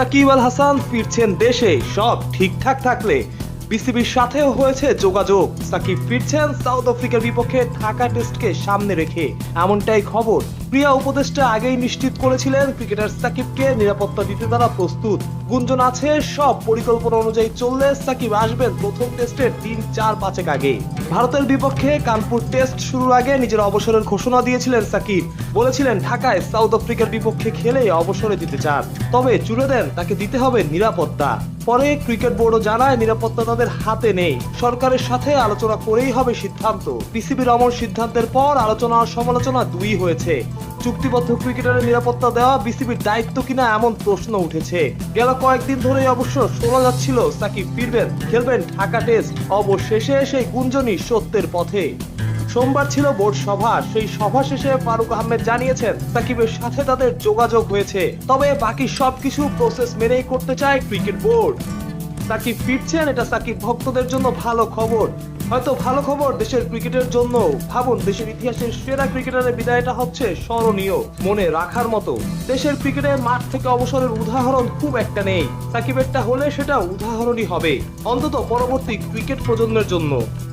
সাকিব আল হাসান ফিরছেন দেশে, সব ঠিকঠাক থাকলে। বিসিবির সাথেও হয়েছে যোগাযোগ। সাকিব ফিরছেন সাউথ আফ্রিকার বিপক্ষে থাকা টেস্টকে সামনে রেখে। এমনটাই খবর প্রিয়া উপদেষ্টা আগেই নিশ্চিত করেছিলেন, ক্রিকেটার সাকিবকে নিরাপত্তা দিতে তারা প্রস্তুত। গুঞ্জন আছে, সব পরিকল্পনা অনুযায়ী চললে সাকিব আসবেন প্রথম টেস্টের তিন, চার পাঁচেক আগে। ভারতের বিপক্ষে কানপুর টেস্ট শুরুর আগে নিজের অবসরের ঘোষণা দিয়েছিলেন সাকিব। বলেছিলেন, ঢাকায় সাউথ আফ্রিকার বিপক্ষে খেলে অবসরে দিতে চান। তবে জুড়ে দেন, তাকে দিতে হবে নিরাপত্তা। পরে ক্রিকেট বোর্ডও জানায়, নিরাপত্তা তাদের হাতে নেই। সরকারের সাথে আলোচনা করেই হবে সিদ্ধান্ত। পিসিবির অমর সিদ্ধান্তের পর আলোচনা সমালোচনা দুই হয়েছে। চুক্তিবদ্ধ ক্রিকেটারের নিরাপত্তা দেওয়া বিসিবির দায়িত্ব কিনা এমন প্রশ্ন উঠেছে। গেল কয়েকদিন ধরেই অবশ্য শোনা যাচ্ছিল সাকিব ফিরবেন, খেলবেন ঢাকা টেস্ট, অবশেষে সেই গুঞ্জনই সত্যের পথে। সোমবার ছিল বোর্ড সভা, সেই সভা শেষে ফারুক আহমেদ জানিয়েছেন, সাকিবের সাথে তাদের যোগাযোগ হয়েছে। তবে বাকি সবকিছু প্রসেস মেনেই করতে চায় ক্রিকেট বোর্ড। সাকিব ফিরছেন, এটা সাকিব ভক্তদের জন্য ভালো খবর। হয়তো ভালো খবর দেশের ক্রিকেটের জন্য। ভাবুন, দেশের ইতিহাসের সেরা ক্রিকেটারের বিদায়টা হচ্ছে স্মরণীয়, মনে রাখার মতো। দেশের ক্রিকেটের মাঠ থেকে অবসরের উদাহরণ খুব একটা নেই। সাকিবেরটা হলে সেটা উদাহরণই হবে, অন্তত পরবর্তী ক্রিকেট প্রজন্মের জন্য।